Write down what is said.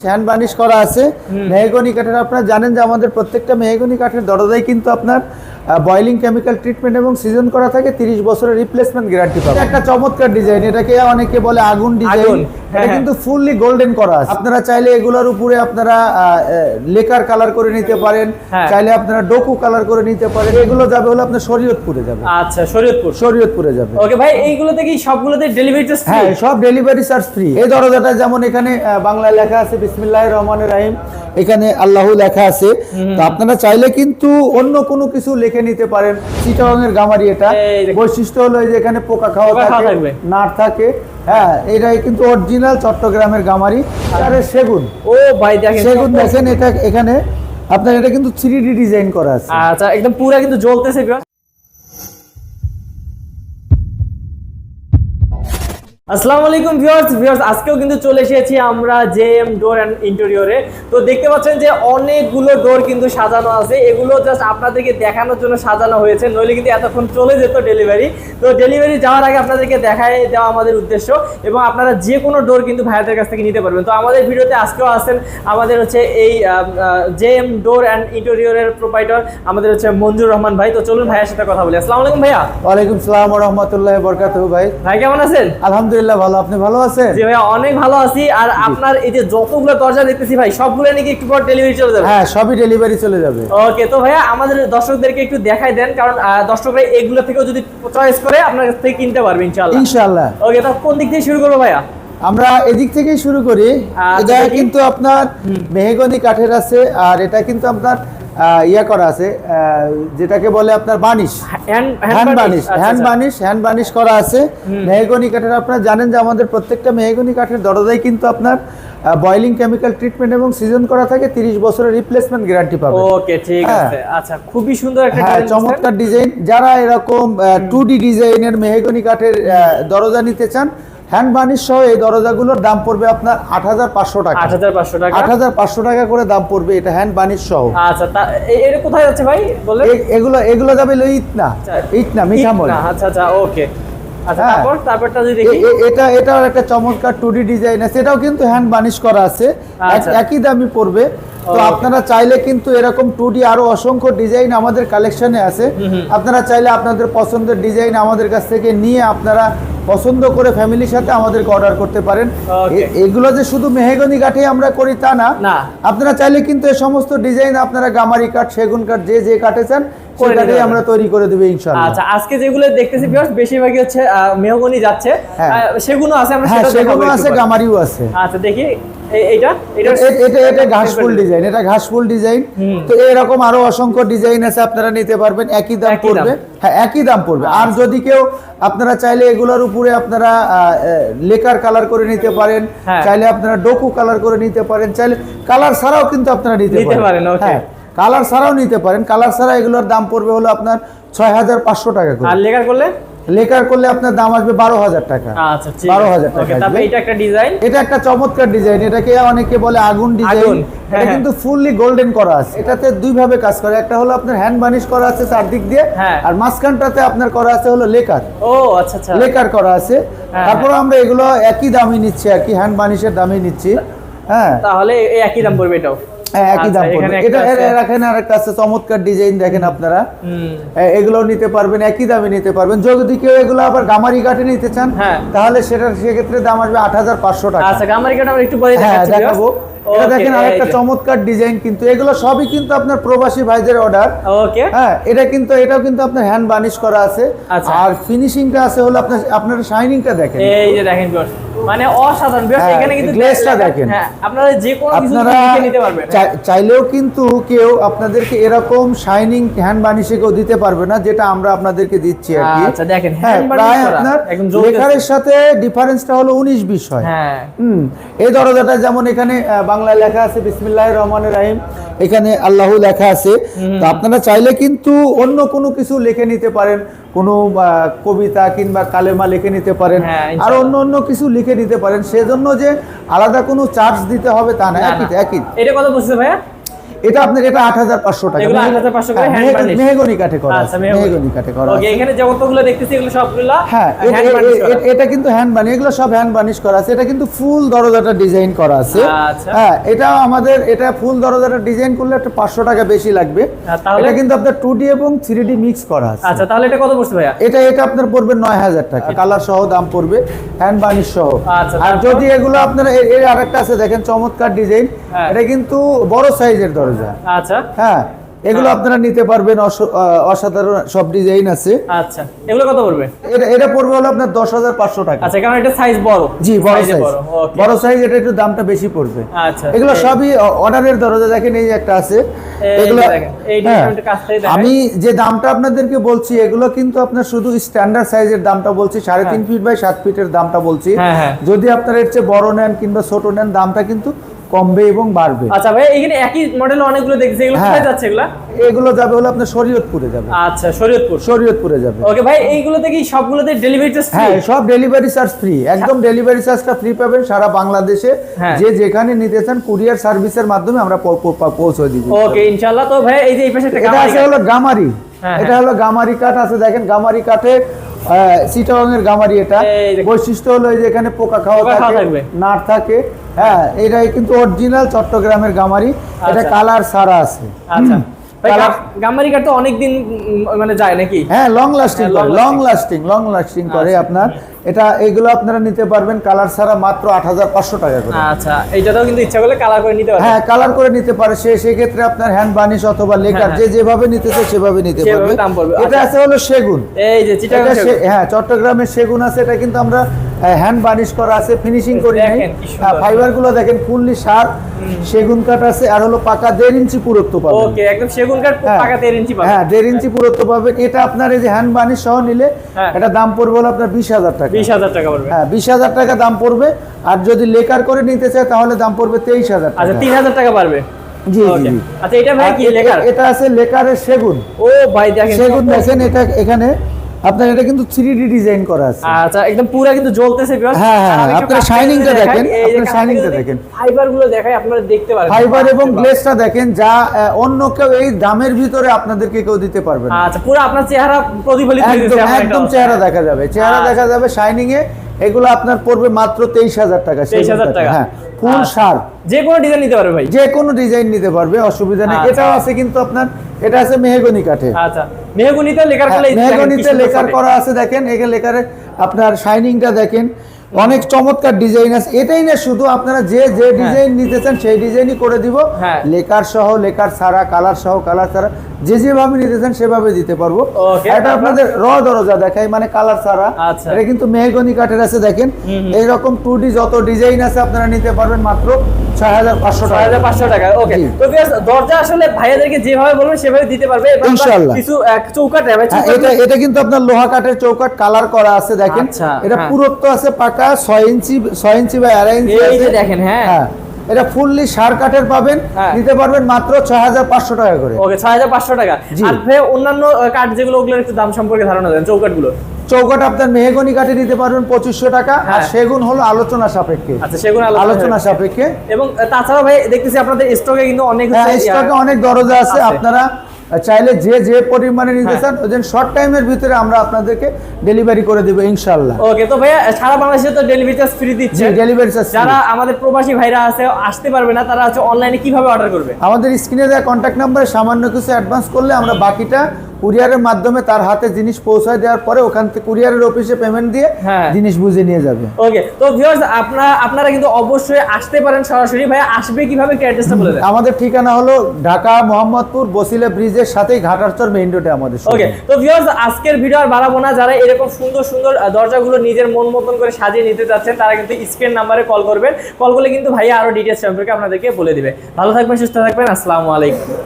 Hand varnish করা আছে। Mahogany কাঠের আপনারা জানেন যে আমাদের প্রত্যেকটা মেহগনি কাঠের দরজায় কিন্তু আপনার বয়লিং কেমিক্যাল ট্রিটমেন্ট এবং সিজন করা থাকে তিরিশ বছরের রিপ্লেসমেন্ট গ্যারান্টি পাবেন। একটা চমৎকার ডিজাইন এটাকে অনেকে বলে আগুন ডিজাইন হ্যাঁ, এটা হ্যাঁ। কিন্তু ফুললি গোল্ডেন করা আছে। আপনারা চাইলে এগুলোর উপরে আপনারা লেকার কালার করে নিতে পারেন হ্যাঁ। চাইলে আপনারা ডোকু কালার করে নিতে পারেন। এগুলো যাবে হলো আপনার শরীয়তপুরে যাবে। আচ্ছা শরীয়তপুর। শরীয়তপুরে যাবে। ওকে ভাই এইগুলোতে কি সবগুলোতে ডেলিভারি চার্জ হ্যাঁ সব ডেলিভারি চার্জ ফ্রি এই দরজাটা যেমন এখানে বাংলায় লেখা আছে বিসমিল্লাহ রহমান রাহিম। এখানে আল্লাহ লেখা আছে। তো আপনারা চাইলে কিন্তু অন্য কোনো কিছু লিখে নিতে পারেন। চিটাং এর গামারি এটা। বৈশিষ্ট্য হলো এই যে এখানে পোকা খাওয়া থাকে। নাট থাকে। হ্যাঁ এটা কিন্তু অরিজিনাল চট্টগ্রামের গামারি। আরে সেগুন। ও ভাই দেখেন সেগুন দেখেন এটা এখানে। আপনার এটা কিন্তু থ্রি ডি ডিজাইন করা আছে। আচ্ছা একদম পুরো কিন্তু জ্বলতেছে আসসালামু আলাইকুম ভিউয়ার্স ভিউয়ার্স আজকেও কিন্তু চলে এসেছি আমরা জেএম ডোর অ্যান্ড ইন্টেরিয়রে। তো দেখতে পাচ্ছেন যে অনেকগুলো ডোর কিন্তু সাজানো আছে। এগুলো জাস্ট আপনাদেরকে দেখানোর জন্য সাজানো হয়েছে। নইলে কিন্তু এতক্ষণ চলে যেত ডেলিভারি। তো ডেলিভারি যাওয়ার আগে আপনাদেরকে দেখায় দেওয়া আমাদের উদ্দেশ্য এবং আপনারা যে কোনো ডোর কিন্তু ভাইয়াদের কাছ থেকে নিতে পারবেন। তো আমাদের ভিডিওতে আজকেও আছেন আমাদের হচ্ছে এই জেএম ডোর অ্যান্ড ইন্টেরিয়রের প্রোভাইডার আমাদের হচ্ছে মঞ্জুর রহমান ভাই। তো চলুন ভাইয়ের সাথে কথা বলি। আসসালামু আলাইকুম ভাইয়া। ওয়ালাইকুম সালাম রহমতুল্লাহ বরকাত ভাই। ভাই কেমন আছেন? আলহামদুলিল্লাহ। ভালো। আপনি ভালো আছেন? জি ভাই অনেক ভালো আছি। আর আপনার এই যে যতগুলো দরজা দেখতেছি ভাই সবগুলো নাকি একটু পর ডেলিভারি চলে যাবে। হ্যাঁ সবই ডেলিভারি চলে যাবে। ওকে তো ভাইয়া আমাদের দর্শকদেরকে একটু দেখাই দেন কারণ দর্শকরা এগুলো থেকেও যদি চয়েস করে আপনার কাছ থেকে কিনতে পারবে ইনশাআল্লাহ। ইনশাআল্লাহ। ওকে তো কোন দিক থেকে শুরু করব ভাইয়া? আমরা এদিক থেকেই শুরু করি। আচ্ছা, এটা কিন্তু আপনার মেহগনি কাঠের আছে আর এটা কিন্তু আপনার ইয়া করা আছে যেটাকে বলে আপনার বানিশ। হ্যান্ড বানিশ আচ্ছা, হ্যান্ড বানিশ হ্যান্ড বানিশ করা আছে। মেহগনি কাঠের আপনারা জানেন যে আমাদের প্রত্যেকটা মেহগনি কাঠের দরজায় কিন্তু আপনার বয়লিং কেমিক্যাল ট্রিটমেন্ট এবং সিজন করা থাকে তিরিশ বছরের রিপ্লেসমেন্ট গ্যারান্টি পাবে। ওকে ঠিক হ্যাঁ। আছে। আচ্ছা খুবই সুন্দর একটা হ্যাঁ চমৎকার ডিজাইন যারা এরকম টু ডি ডিজাইনের মেহগনি কাঠের দরজা নিতে চান হ্যান্ড বানিশ সহ এই দরজাগুলোর দাম পড়বে আপনার আট হাজার পাঁচশো টাকা। আট হাজার পাঁচশো টাকা? আট হাজার পাঁচশো টাকা করে দাম পড়বে এটা হ্যান্ড বানিশ সহ। আচ্ছা তা এ- কোথায় যাচ্ছে ভাই? এ- এগুলো এগুলো যাবে ইটনা। ইটনা মিঠামল আচ্ছা আচ্ছা ওকে। আচ্ছা হ্যাঁ। এটা এটাও একটা চমৎকার টু ডি ডিজাইন আছে। এটাও কিন্তু হ্যান্ড বানিশ করা আছে। আচ্ছা। একই দামই পড়বে। তো আপনারা চাইলে কিন্তু এরকম টু ডি আরও অসংখ্য ডিজাইন আমাদের কালেকশনে আছে। আপনারা চাইলে আপনাদের পছন্দের ডিজাইন আমাদের কাছ থেকে নিয়ে আপনারা পছন্দ করে ফ্যামিলির সাথে আমাদেরকে অর্ডার করতে পারেন। এগুলো যে শুধু মেহেগনি কাঠে আমরা করি তা না। আপনারা চাইলে কিন্তু এই সমস্ত ডিজাইন আপনারা গামারি কাঠ সেগুন কাঠ যে যে কাটেছেন চান আমরা তৈরি করে দেবো ইনশাআল্লাহ। আচ্ছা আজকে যেগুলো দেখতেছি ভিউয়ার্স বেশিরভাগই হচ্ছে মেহগনি যাচ্ছে। হ্যাঁ। সেগুলো আছে আমরা হ্যাঁ সেগুলো আছে গামারিও আছে। আচ্ছা দেখি এটা এটা এটা ঘাসফুল ডিজাইন এটা ঘাসফুল ডিজাইন। তো এরকম আরও অসংখ্য ডিজাইন আছে আপনারা নিতে পারবেন একই দাম পড়বে। হ্যাঁ একই দাম পড়বে। আর যদি কেউ আপনারা চাইলে এগুলোর উপরে আপনারা লেকার কালার করে নিতে পারেন হ্যাঁ। চাইলে আপনারা ডোকু কালার করে নিতে পারেন চাইলে কালার ছাড়াও কিন্তু আপনারা নিতে নিতে পারেন, হ্যাঁ। কালার ছাড়াও নিতে পারেন। কালার ছাড়া এগুলোর দাম পড়বে হলো আপনার ছয় হাজার পাঁচশো টাকা করে। আর লেখার করলে? লেকার করলে আপনার দাম আসবে বারো হাজার টাকা। আচ্ছা ঠিক 12,000 টাকা। এটা একটা চমৎকার ডিজাইন এটাকে অনেকে বলে আগুন ডিজাইন এটা হ্যাঁ, কিন্তু ফুললি গোল্ডেন করা আছে। এটাতে দুই ভাবে কাজ করে। একটা হলো আপনার হ্যান্ড বানিশ করা আছে চারদিক দিয়ে হ্যাঁ। আর মাঝখানটাতে আপনার করা আছে হলো লেকার। ও আচ্ছা আচ্ছা। লেকার করা আছে। হ্যাঁ, তারপর আমরা এগুলো একই দামই নিচ্ছি আর কি হ্যান্ড বানিশের দামই নিচ্ছি। হ্যাঁ। তাহলে একই দাম পড়বে এটাও। হ্যাঁ, একই দাম আচ্ছা, পড়বে। এখানে এটা রাখেন আর একটা আছে চমৎকার ডিজাইন দেখেন আপনারা। এগুলো নিতে পারবেন একই দামে নিতে পারবেন। যদি কেউ এগুলো আবার গামারি কাঠে নিতে চান হ্যাঁ। তাহলে সেটা সেক্ষেত্রে দাম আসবে আট হাজার পাঁচশো টাকা। আচ্ছা গামারি কাটা আমরা একটু পরে হ্যাঁ দেখাবো। এটা দেখেন আরেকটা চমৎকার ডিজাইন কিন্তু এগুলো সবই কিন্তু আপনার প্রবাসী ভাইদের অর্ডার ওকে হ্যাঁ এটা কিন্তু এটাও কিন্তু আপনার হ্যান্ড বানিশ করা আছে। আচ্ছা। আর ফিনিশিংটা আছে হলো আপনার আপনার শাইনিংটা দেখেন। এই যে দেখেন মানে অসাধারণ। হ্যাঁ, এখানে কিন্তু glaze-টা দেখেন। হ্যাঁ আপনারা যে কোনো আপনারা নিতে পারবেন। চাইলেও কিন্তু কেউ আপনাদেরকে এরকম শাইনিং হ্যান্ড বানিশে কেউ দিতে পারবে না যেটা আমরা আপনাদেরকে দিচ্ছি আর কি। আচ্ছা, দেখেন, হ্যাঁ hand প্রায় আপনার লেখারের সাথে ডিফারেন্সটা হলো উনিশ বিশ হয়। হ্যাঁ। হুম এই দরজাটা যেমন এখানে বাংলায় লেখা আছে বিসমিল্লাহ রহমান রাহিম। এখানে আল্লাহ লেখা আছে। তো আপনারা চাইলে কিন্তু অন্য কোনো কিছু লিখে নিতে পারেন। কোনো কবিতা কিংবা কালেমা লিখে নিতে পারেন। হ্যাঁ, আর অন্য অন্য কিছু লিখে নিতে পারেন। সেজন্য যে আলাদা কোনো চার্জ দিতে হবে তা না। না, একই একই। এটা কথা বুঝতে ভাইয়া? এটা আপনার এটা আট হাজার পাঁচশো টাকা। এগুলো 8,500 করে হ্যাঁ, hand মেহগনি- কাঠে করা আচ্ছা মেহগনি। কাঠে করা ওকে এখানে যতগুলো দেখতেছি এগুলো সবগুলো হ্যাঁ। এ- এটা কিন্তু হ্যান্ড বানিশ এগুলো সব হ্যান্ড বানিশ করা আছে। এটা কিন্তু ফুল দরজাটা ডিজাইন করা আছে। আচ্ছা। হ্যাঁ এটা আমাদের এটা ফুল দরজাটা ডিজাইন করলে একটা পাঁচশো টাকা বেশি লাগবে। তাহলে? এটা কিন্তু আপনার টু ডি এবং থ্রি ডি মিক্স করা আছে। আচ্ছা তাহলে এটা কত পড়ছে ভাইয়া? এটা এটা আপনার পড়বে নয় হাজার টাকা। কালার সহ দাম পড়বে। হ্যান্ড বানিশ সহ। আচ্ছা, আর যদি এগুলো আপনার এর- এর আরেকটা আছে দেখেন চমৎকার ডিজাইন হ্যাঁ। এটা কিন্তু বড় সাইজের দরজা। আচ্ছা। হ্যাঁ এগুলো আপনারা নিতে পারবেন অসাধারণ সব ডিজাইন আছে। আচ্ছা এগুলো কত পড়বে? এটা এটা পড়বে হলো আপনার দশ হাজার পাঁচশো টাকা। আচ্ছা কারণ এটা সাইজ বড়। জি বড় সাইজ বড় সাইজ এটা একটু দামটা বেশি পড়বে। আচ্ছা। এগুলো সবই অর্ডারের দরজা দেখেন এই একটা আছে। এগুলো হ্যাঁ। আমি যে দামটা আপনাদেরকে বলছি এগুলো কিন্তু আপনার শুধু স্ট্যান্ডার্ড সাইজের দামটা বলছি সাড়ে তিন ফিট বাই সাত ফিটের দামটা বলছি। হ্যাঁ, হ্যাঁ। যদি আপনারা এর চেয়ে বড় নেন কিংবা ছোট নেন দামটা কিন্তু কমবে এবং বাড়বে। আচ্ছা ভাই এখানে একই মডেল অনেকগুলো দেখছি এগুলো হ্যাঁ। কোথায় যাচ্ছে এগুলা? এগুলো যাবে হলো আপনার শরীয়তপুরে যাবে। আচ্ছা শরীয়তপুর। শরীয়তপুরে যাবে। ওকে ভাই এইগুলোতে কি সবগুলোতে ডেলিভারি চার্জ হ্যাঁ সব ডেলিভারি চার্জ ফ্রি একদম ডেলিভারি চার্জটা ফ্রি পাবেন সারা বাংলাদেশে। হ্যাঁ। যে যেখানে নিতে চান কুরিয়ার সার্ভিসের মাধ্যমে আমরা পৌঁছে দিব। ওকে ইনশাআল্লাহ। তো ভাই এই যে এই পাশে একটা এটা আছে হলো গামারি। হ্যাঁ, এটা হলো গামারি কাঠ আছে দেখেন গামারি কাঠে সিটাং এর গামারি এটা। বৈশিষ্ট্য হলো এই যে এখানে পোকা খাওয়া থাকে। নাট থাকে হ্যাঁ এটাই কিন্তু অরিজিনাল চট্টগ্রামের গামারি। এটা আচ্ছা। কালার সারা আছে। আচ্ছা। গামারি কাঠ তো অনেকদিন মানে যায় নাকি? হ্যাঁ long lasting long lasting long lasting করে আচ্ছা। আপনার। এটা এগুলো আপনারা নিতে পারবেন কালার ছাড়া মাত্র আট হাজার পাঁচশো টাকা করে। আচ্ছা এইটাতেও কিন্তু ইচ্ছা করলে কালার করে নিতে পারবে হ্যাঁ কালার করে নিতে পারে সে সেক্ষেত্রে আপনার হ্যান্ড বার্নিশ অথবা লেকার হ্যাঁ, যে যেভাবে নিতে চায় সেভাবে নিতে পারবে। এটা। আছে হলো সেগুন। এই যে হ্যাঁ চট্টগ্রামের সেগুন আছে এটা কিন্তু আমরা হ্যান্ড বার্নিশ করা আছে ফিনিশিং করি ফাইবারগুলো দেখেন ফুললি সার সেগুন কাঠ আছে আর হলো পাকা দেড় ইঞ্চি পুরুত্ব পাবেন। ওকে একদম সেগুন কাঠ হ্যাঁ। পাকা 13 ইঞ্চি পাবে হ্যাঁ দেড় ইঞ্চি পুরুত্ব পাবেন। এটা আপনার এই যে হ্যান্ড বার্নিশ সহ নিলে হ্যাঁ। এটা দাম পড়বে হলো আপনার বিশ হাজার টাকা। 20000 টাকা পড়বে। হ্যাঁ বিশ হাজার টাকা দাম পড়বে। আর যদি লেকার করে নিতে চায় তাহলে দাম পড়বে তেইশ হাজার আচ্ছা তিন হাজার টাকা পারবে? জি জি আচ্ছা এটা ভাই কি এটা আছে লেকারের সেগুন। ও ভাই দেখেন সেগুন দেখেন। এটা এখানে আপনার এটা কিন্তু থ্রি ডি ডিজাইন করা আছে আচ্ছা একদম পুরো কিন্তু জ্বলতেছে। হ্যাঁ, হ্যাঁ, আমি আপনারা কাছ থেকে shining টা যদি দেখেন, আপনারা কাছ shining থেকে টা যদি দেখেন। ফাইবারগুলো দেখাই আপনারা দেখতে পারবেন ফাইবার এবং গ্লেসটা দেখেন যা অন্য কেউ এই দামের ভিতরে আপনাদেরকে কেউ দিতে পারবে না আচ্ছা পুরো আপনার চেহারা প্রতিফলিত হয়ে একদম একদম চেহারা দেখা যাবে চেহারা আচ্ছা। দেখা যাবে শাইনিং এ এগুলো আপনার পড়বে মাত্র তেইশ হাজার টাকা 23,000 টাকা। হ্যাঁ ফুল আচ্ছা। সার যে কোনো ডিজাইন নিতে পারবে ভাই যে কোনো ডিজাইন নিতে পারবে অসুবিধা নেই আচ্ছা। এটাও আছে কিন্তু আপনার এটা আছে মেহগনি কাঠে। আচ্ছা মেহগুনিতে লেখার হ্যাঁ, মেহগনিতে লেকার করা আছে দেখেন এখানে লেকারে আপনার শাইনিংটা দেখেন অনেক চমৎকার ডিজাইন আছে। এটাই না শুধু আপনারা যে যে ডিজাইন নিতে চান সেই ডিজাইনই করে দিব। হ্যাঁ। লেকার সহ লেকার ছাড়া কালার সহ কালার ছাড়া যে যেভাবে নিতে চান সেভাবে দিতে পারব। এটা? আপনাদের র দরজা দেখাই মানে কালার ছাড়া। আচ্ছা। এটা কিন্তু মেহগনি কাঠের আছে দেখেন। এইরকম টু ডি যত ডিজাইন আছে আপনারা নিতে পারবেন মাত্র ছয় হাজার পাঁচশো ছয় টাকা হাজার পাঁচশো টাকা ওকে তো দরজা আসলে ভাইয়াদেরকে যেভাবে বলবেন সেভাবে দিতে পারবে। ইনশাআল্লাহ। কিছু চৌকাট ভাই চৌকাট এটা এটা কিন্তু আপনার লোহা কাঠের চৌকাট কালার করা আছে দেখেন। এটা। আছে পাকা ছয় ইঞ্চি ছয় ইঞ্চি বা আড়াই ইঞ্চি এই যে দেখেন, হ্যাঁ। এটা ফুললি সার কাঠের পাবেন হ্যাঁ। নিতে পারবেন মাত্র ছয় হাজার পাঁচশো টাকা করে। ওকে ছয় হাজার পাঁচশো টাকা। আর অন্যান্য কাঠ যেগুলো ওগুলোর একটু দাম সম্পর্কে ধারণা দেন চৌকাটগুলো চৌকাট আপনার মেহগনি কাঠে নিতে পারবেন পঁচিশশো টাকা আর হ্যাঁ। সেগুন হলো আলোচনা সাপেক্ষে। আচ্ছা সেগুলো আলোচনা সাপেক্ষে। এবং তাছাড়া ভাই দেখতেছি আপনাদের স্টকে কিন্তু অনেক হ্যাঁ স্টকে অনেক দরজা আছে। আছে। আপনারা চাইলে যে যে পরিমাণে নিতে হ্যাঁ। চান ওই জন্য শর্ট টাইমের ভিতরে আমরা আপনাদেরকে ডেলিভারি করে দেবো ইনশাল্লাহ ওকে তো ভাইয়া সারা বাংলাদেশে তো ডেলিভারি চার্জ ফ্রি দিচ্ছে। ডেলিভারি চার্জ যারা আমাদের প্রবাসী ভাইরা আছে আসতে পারবে না তারা হচ্ছে অনলাইনে কীভাবে অর্ডার করবে? আমাদের স্ক্রিনে দেওয়া কন্ট্যাক্ট নাম্বারে সামান্য কিছু অ্যাডভান্স করলে আমরা বাকিটা কুরিয়ারের মাধ্যমে তার হাতে জিনিস পৌঁছায় দেওয়ার পরে ওখান থেকে কুরিয়ারের অফিসে পেমেন্ট দিয়ে হ্যাঁ। জিনিস বুঝে নিয়ে যাবে। ওকে তো ভিউয়ার্স আপনারা আপনারা কিন্তু অবশ্যই আসতে পারেন সরাসরি। ভাইয়া আসবে কীভাবে? কি অ্যাড্রেসটা বলে দেন? আমাদের ঠিকানা হলো ঢাকা মোহাম্মদপুর বসিলা ব্রিজের সাথেই ঘাটারচর মেইন রোডে আমাদের ওকে তো ভিউয়ার্স আজকের ভিডিও আর বাড়াবো না। যারা এরকম সুন্দর সুন্দর দরজাগুলো নিজের মন মতন করে সাজিয়ে নিতে চাচ্ছেন তারা কিন্তু স্ক্রিন নাম্বারে কল করবেন। কল করলে কিন্তু ভাইয়া আরও ডিটেলস সম্পর্কে আপনাদেরকে বলে দিবে। ভালো থাকবেন সুস্থ থাকবেন। আসসালামু আলাইকুম।